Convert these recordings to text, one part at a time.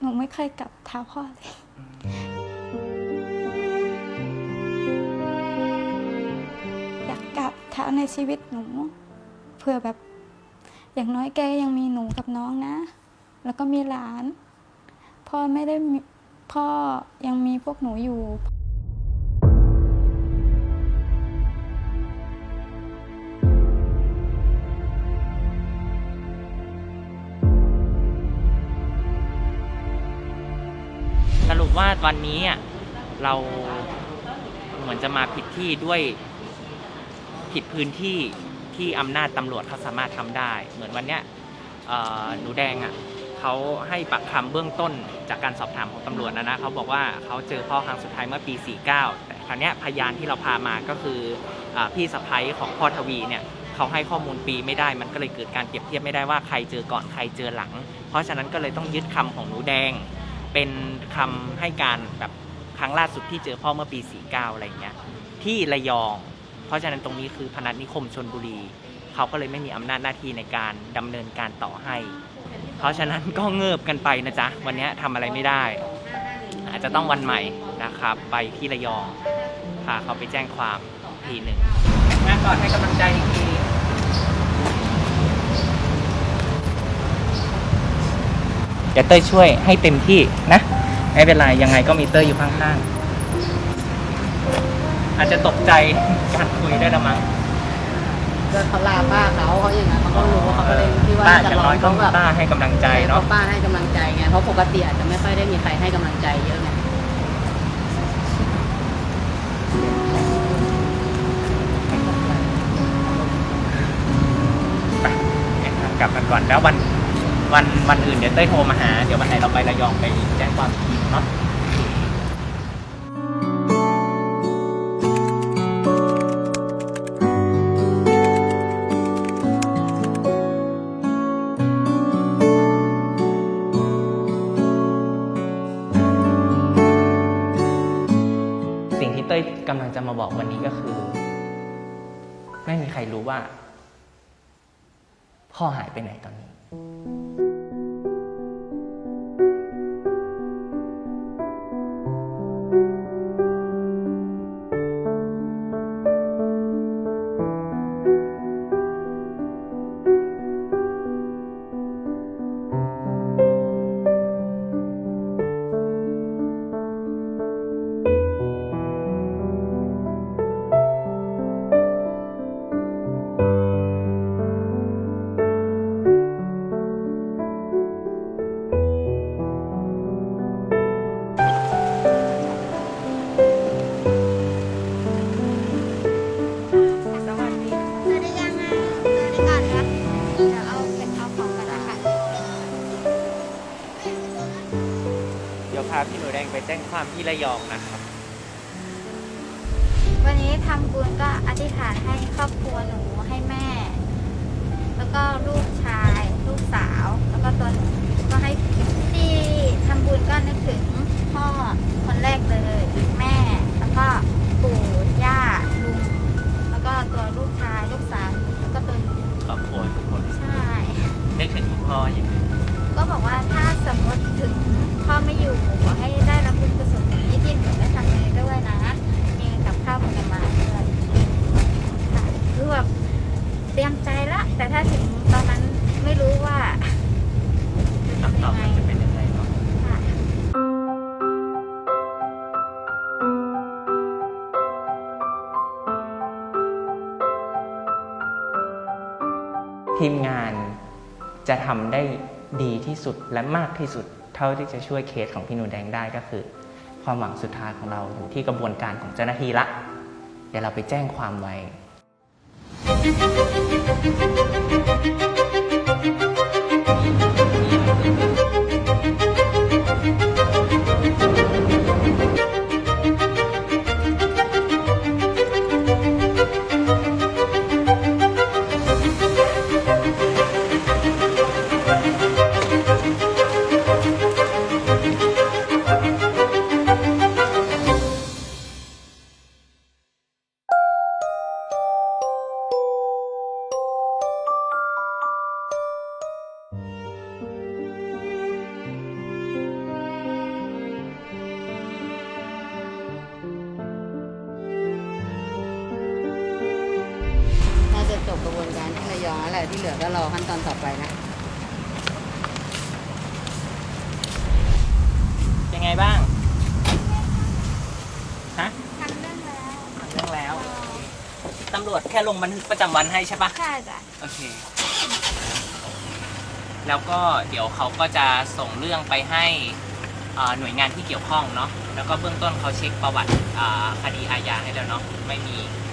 หนูไม่เคยกลับเท้าพ่อเลยอยากกลับเท้าในชีวิตหนูเพื่อแบบ อย่างน้อยแกยังมีหนูกับน้องนะ แล้วก็มีหลาน พ่อไม่ได้พ่อยังมีพวกหนูอยู่ รุปว่าวันนี้เราเหมือนจะมาผิดที่ด้วยผิดพื้นที่ที่อำนาจตำรวจเขาสามารถทำได้ เหมือนวันเนี้ยหนูแดงอะเขาให้ปักคำเบื้องต้นจากการสอบถามของตำรวจนะนะเขาบอกว่าเขาเจอพ่อครั้งสุดท้ายเมื่อปี 49 แต่ครั้งนี้พยานที่เราพามาก็คืออพี่สะพ้ยของพ่อทวีเนี่ยเขาให้ข้อมูลปีไม่ได้ มันก็เลยเกิดการเปรียบเทียบไม่ได้ว่าใครเจอก่อนใครเจอหลัง เพราะฉะนั้นก็เลยต้องยึดคำของหนูแดง เป็นคำให้การแบบครั้งล่าสุดที่เจอพ่อเมื่อปี 49 อะไรเงี้ยที่ระยอง เพราะฉะนั้นตรงนี้คือพนัสนิคมชนบุรี เขาก็เลยไม่มีอำนาจหน้าที่ในการดำเนินการต่อให้ เพราะฉะนั้นก็เงิบกันไปนะจ๊ะ วันนี้ทำอะไรไม่ได้ อาจจะต้องวันใหม่นะครับ ไปที่ระยองพาเขาไปแจ้งความทีหนึ่งมาก่อนให้กำลังใจอีกที ดี๋ยวเต้ยช่วยให้เต็มที่นะไม่เป็นไรยังไงก็มีเต้ยอยู่ข้างๆอาจจะตกใจการคุยได้ละมั้งก็เขาลาป้าเขาเขาอย่างนั้นเขาก็รู้เขาก็เลยที่ว่าป้าจะอย่างร้อน้อยนก็เขาแบบป้าให้กำลังใจเนาะพรป้าให้กำลังใจไงเพราะปกติอาจจะไม่ค่อยได้มีใครให้กำลังใจเยอะไงไปกลับกันก่อนแล้ววัน วันวันอื่นเดี๋ยวเต้ยโทรมาหา เดี๋ยววันไหนเราไประยองไปแจ้งความอีกทีเนาะสิ่งที่เต้ยกำลังจะมาบอกวันนี้ก็คือ ไม่มีใครรู้ว่า พ่อหายไปไหนตอนนี้ ที่ระยองนะครับ ทีมงานจะทำได้ดีที่สุดและมากที่สุด เท่าที่จะช่วยเคสของพี่หนูแดงได้ก็คือ ความหวังสุดท้ายของเราอยู่ที่กระบวนการของเจ้าหน้าที่ละ เดี๋ยวเราไปแจ้งความไว้ ระยองนั่นแหละที่เหลือก็รอขั้นตอนต่อไปนะ เป็นไงบ้าง ฮะทำเรื่องแล้วทำเรื่องแล้ว ตำรวจแค่ลงบันทึกประจำวันให้ใช่ปะใช่จ้ะโอเค แล้วก็เดี๋ยวเขาก็จะส่งเรื่องไปให้อ่าหน่วยงานที่เกี่ยวข้องเนาะ แล้วก็เบื้องต้นเขาเช็คประวัติอ่าคดีอาญาให้แล้วเนาะ ไม่มีไม่มี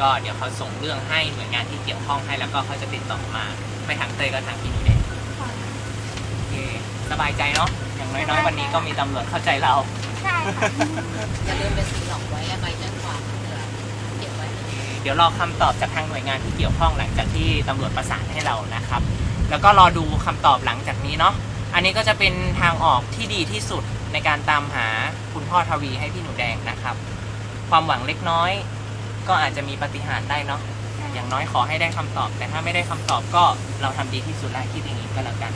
ก็เดี๋ยวเขาส่งเรื่องให้หน่วยงานที่เกี่ยวข้องให้แล้วก็เขาจะติดต่อมาไม่ทางเตยก็ทางพี่หนูเด่นโอเคสบายใจเนาะอย่างน้อยๆวันนี้ก็มีตำรวจเข้าใจเรา ใช่ค่ะอย่าลืมไปซีหลอกไว้ใบแจ้งความเผื่อเก็บไว้ เดี๋ยวรอคำตอบจากทางหน่วยงานที่เกี่ยวข้องหลังจากที่ตำรวจประสานให้เรานะครับ แล้วก็รอดูคำตอบหลังจากนี้เนาะอันนี้ก็จะเป็นทางออกที่ดีที่สุดในการตามหาคุณพ่อทวีให้พี่หนูแดงนะครับ ความหวังเล็กน้อย ก็อาจจะมีปาฏิหารย์ได้เนาะอย่างน้อยขอให้ได้คำตอบ แต่ถ้าไม่ได้คำตอบก็เราทำดีที่สุดแล้วคิดอย่างนี้ก็แล้วกัน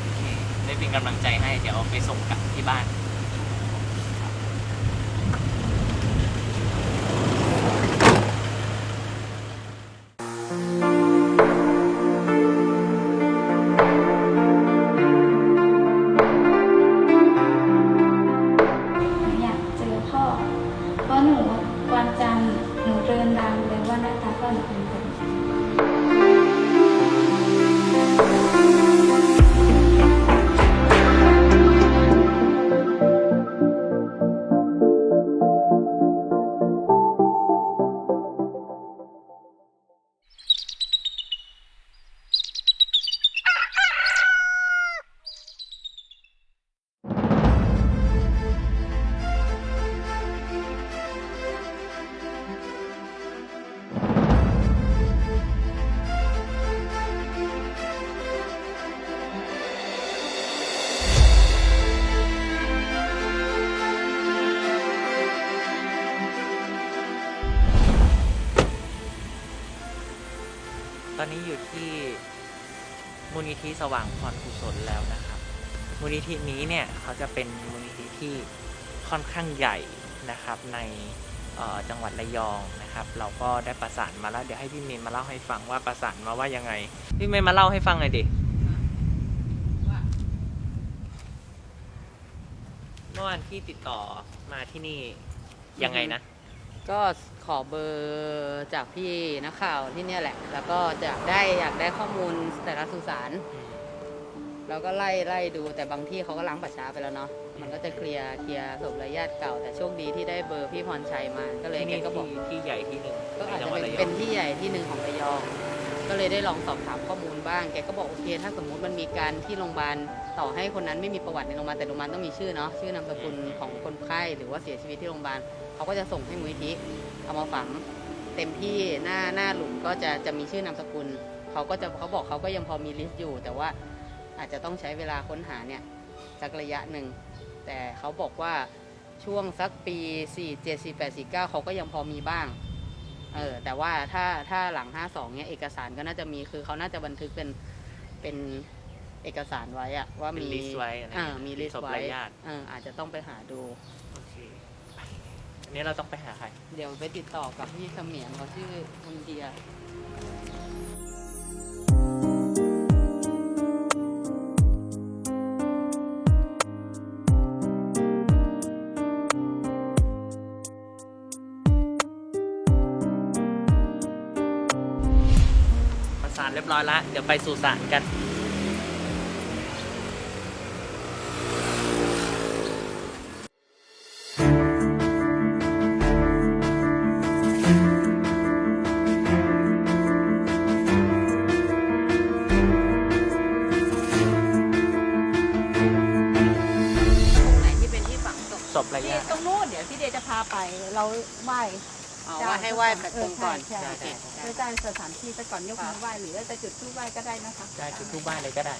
โอเคได้เป็นกำลังใจให้เดี๋ยวเอาไปส่งกลับที่บ้าน อนนี้อยู่ที่มูลนิธิสว่างพรกุศลแล้วนะครับ มูลนิธินี้เนี่ยเขาจะเป็นมูลนิธิที่ค่อนข้างใหญ่นะครับในจังหวัดระยองนะครับ เราก็ได้ประสานมาแล้วเดี๋ยวให้พี่เมย์มาเล่าให้ฟังว่าประสานมาว่ายังไง พี่เมย์มาเล่าให้ฟังหน่อยดิเมื่อวานที่ติดต่อมาที่นี่ยังไงนะ ก็ขอเบอร์จากพี่นักข่าวที่เนี่ยแหละ แล้วก็จะได้อยากได้ข้อมูลแต่ละสุสานแล้วก็ไล่ไล่ดูแต่บางที่เขาก็ล้างป่าช้าไปแล้วเนาะมันก็จะเคลียร์เคลียร์ศพรายญาติเก่า แต่โชคดีที่ได้เบอร์พี่พรชัยมา ก็เลยที่แกนี่ก็บอกที่ที่ใหญ่ที่หนึ่งก็อาจในจัจะงหวัดเป็นระยเป็อนงที่ใหญ่ที่หนึ่งของระยอง ก็เลยได้ลองสอบถามข้อมูลบ้าง แกก็บอกโอเค ถ้าสมมุติมันมีการที่โรงพยาบาลต่อให้คนนั้นไม่มีประวัติในโรงพยาบาลแต่โรงพยาบาลต้องมีชื่อเนาะชื่อนามสกุลของคนไข้หรือว่าเสียชีวิตที่โรงพยาบาลเขาก็จะส่งให้มูลนิธิเอามาฝังเต็มที่หน้าหน้าหลุมก็จะจะมีชื่อนามสกุลเขาก็จะเขาบอกเขาก็ยังพอมีลิสต์อยู่ แต่ว่าอาจจะต้องใช้เวลาค้นหาเนี่ยสักระยะหนึ่ง แต่เขาบอกว่าช่วงสักปี 4 7 4 8 4 9 เขาก็ยังพอมีบ้าง เออแต่ว่าถ้าถ้าหลัง52เนี่ยเอกสารก็น่าจะมีคือเขาน่าจะบันทึกเป็นเป็นเอกสารไว้อะว่าเป็นมีลิสต์ไว้อะไรอ่าเงี้ยมีลิสศพต์ไว้รายญาติ เอออาจจะต้องไปหาดู โอเคไปอันนี้เราต้องไปหาใคร เดี๋ยวไปติดต่อกับพี่เสมียนเขาชื่อคุณเดีย สานเรียบร้อยแล้วเดี๋ยวไปสู่ศาลกัน สถานที่ไปก่อนยกมือไหว้หรือจะจุดธูปไหว้ก็ได้นะคะ ได้จุดทูบไหว้เลยก็ได้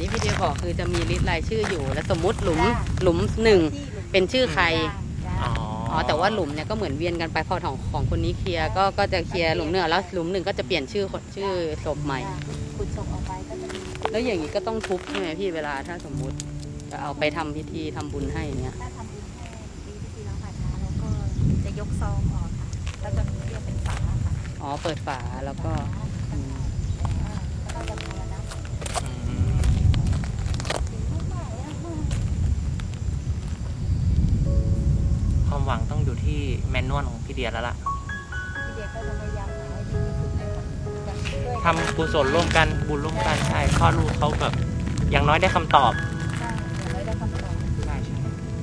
ที่พี่เดียบอกคือจะมีลิสต์รายชื่ออยู่ แล้วสมมติหลุมหลุมหนึ่งที่หลุมเป็นชื่อใครจ้าอ๋ออ๋อแต่ว่าหลุมเนี่ยก็เหมือนเวียนกันไปพอของของคนนี้เคลียร์ก็ก็จะเคลียร์หลุมหนึ่งแล้วหลุมหนึ่งก็จะเปลี่ยนชื่อคนชื่อศพใหม่คุณส่งออกไปก็จะมีแล้วอย่างนี้ก็ต้องทุบใช่ไหมพี่เวลาถ้าสมมุติจะเอาไปทำพิธีทำบุญให้อย่างเงี้ยถ้าทำบุญให้ปีพิธีน้องผ่านมาแล้วก็จะยกซองออกค่ะแล้วจะมีเรียกเป็นฝาค่ะอ๋อเปิดฝาแล้วก็ นนวลของพี่เดียแล้วล่ะพี่เดียก็จะพยายามหาให้ดีที่สุดเลยค่ะจะช่วยทำกุศลร่วมกันบุญร่วมกันใช่พ่อลูกเขาแบบอย่างน้อยได้คำตอบใช่เดี๋ยวเราได้คำตอบใช่ใช่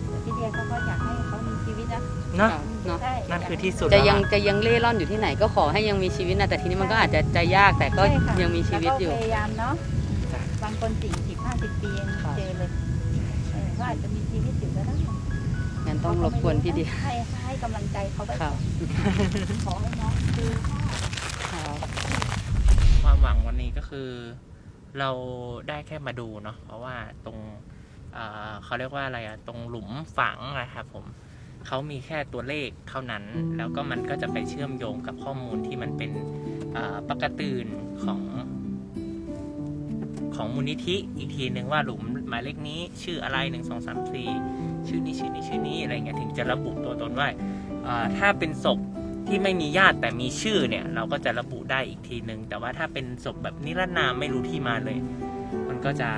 แต่พี่เดียเขาก็อยากให้เขามีชีวิตนะเนาะเนาะใช่นั่นคือที่สุดจะแล้วยังล่ะ จะยังเล่ร่อนอยู่ที่ไหนก็ขอให้ยังมีชีวิตนะแต่ทีนี้มันก็อาจจะจะยากแต่ก็ใช่ค่ะยังมีชีวิตอยู่ แล้วก็พยายามเนาะจ้ะ บางคนสี่สิบห้าสิบปียังครับเจอเลยเออก็อาจจะมี ต้องรบกวนพี่เดียให้ให้กำลังใจเขาไปครับขอให้น้องคือครับความหวังวันนี้ก็คือ เราได้แค่มาดูเนาะเพราะว่าตรงเอ่อเขาเรียกว่าอะไรอะตรงหลุมฝังนะครับผมเขามีแค่ตัวเลขเท่านั้น แล้วก็มันก็จะไปเชื่อมโยงกับข้อมูลที่มันเป็นเอ่อปกตินของของมูลนิธิอีกทีหนึ่งว่าหลุมหมายเลขนี้ชื่ออะไรหนึ่งสองสามสี่ ชื่อนี้ชื่อนี้ชื่อนี้อะไรเงี้ยถึงจะระบุตัวตนว่าถ้าเป็นศพที่ไม่มีญาติแต่มีชื่อเนี่ย เราก็จะระบุได้อีกทีหนึ่งแต่ว่าถ้าเป็นศพแบบนิรนามไม่รู้ที่มาเลย มันก็จะ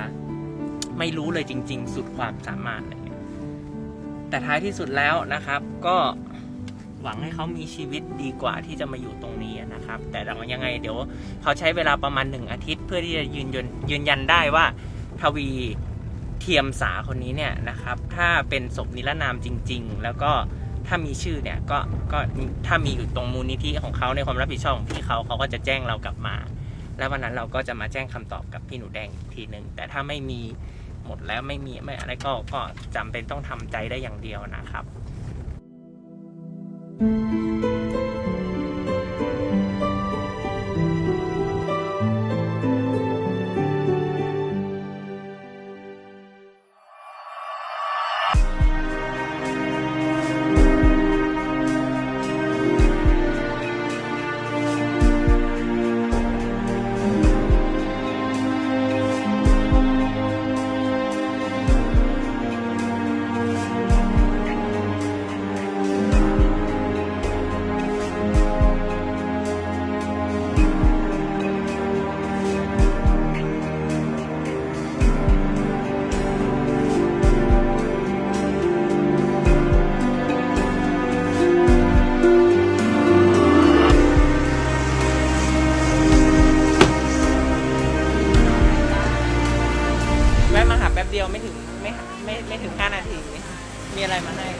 ไม่รู้เลยจริง ๆ สุดความสามารถเงี้ยแต่ท้ายที่สุดแล้วนะครับ ก็หวังให้เขามีชีวิตดีกว่าที่จะมาอยู่ตรงนี้นะครับ แต่เรายังไงเดี๋ยวเขาใช้เวลาประมาณหนึ่งอาทิตย์ เพื่อที่จะยืนยันยืนยันได้ว่าทวี เทียมสาคนนี้เนี่ยนะครับ ถ้าเป็นศพนิรนามจริง ๆ แล้วก็ถ้ามีชื่อเนี่ยก็ก็ถ้ามีอยู่ตรงมูลนิธิของเขาในความรับผิดชอบของพี่เขาเขาก็จะแจ้งเรากลับมา แล้ววันนั้นเราก็จะมาแจ้งคำตอบกับพี่หนูแดงอีกทีหนึ่งแต่ถ้าไม่มีหมดแล้วไม่มีไม่อะไรก็ก็จำเป็นต้องทำใจได้อย่างเดียวนะครับแว มีอะไรมาให้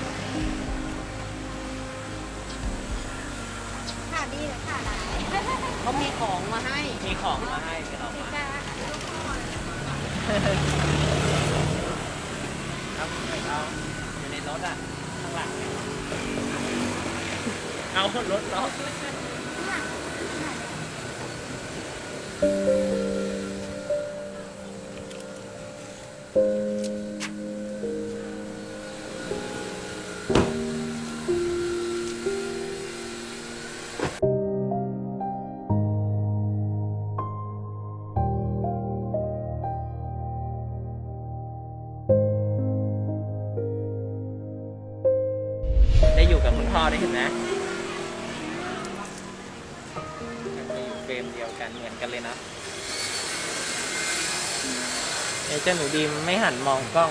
เจ้าหนูดีมไม่หันมองกล้อง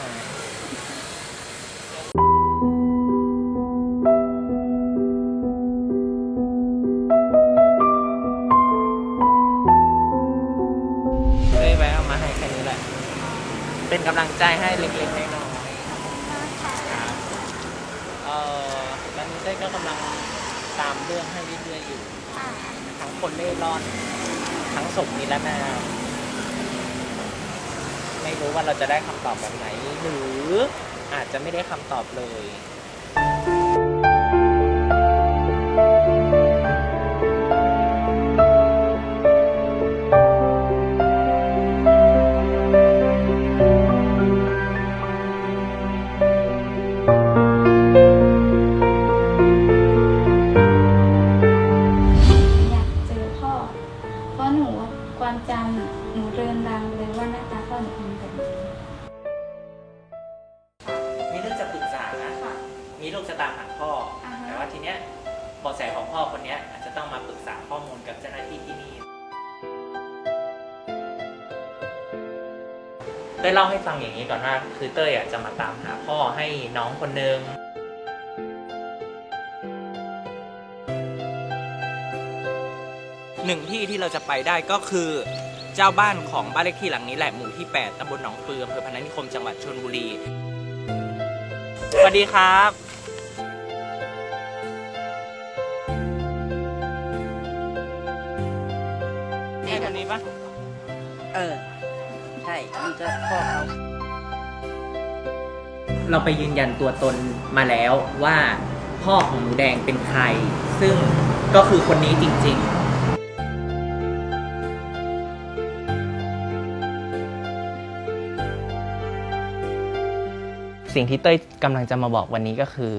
เลยแวะเอามาให้แค่นี้แหละ เป็นกำลังใจให้เล็กๆน้อยๆครับเอ่อตอนนี้เต้ยก็กำลังตามเรื่องให้เรื่อยๆอยู่ ทั้งคนเล่ร่อน ทั้งศพนิรนามไม่ รู้ว่าเราจะได้คำตอบแบบไหน หรืออาจจะไม่ได้คำตอบเลยอย เต้ยเล่าให้ฟังอย่างนี้ก่อนว่าคือเต้ยอะจะมาตามหาพ่อให้น้องคนหนึ่งหนึ่งที่ที่เราจะไปได้ก็คือเจ้าบ้านของบ้านเลขที่หลังนี้แหละหมู่ที่ 8ตำบลหนองปลืออำเภอพนัสนิคมจังหวัดชลบุรี สวัสดีครับ ช่นี่ก็พ่อเขาเราไปยืนยันตัวตนมาแล้วว่าพ่อของหนูแดงเป็นใคร ซึ่งก็คือคนนี้จริง ๆ สิ่งที่เต้ยกำลังจะมาบอกวันนี้ก็คือ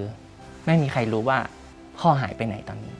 ไม่มีใครรู้ว่าพ่อหายไปไหนตอนนี้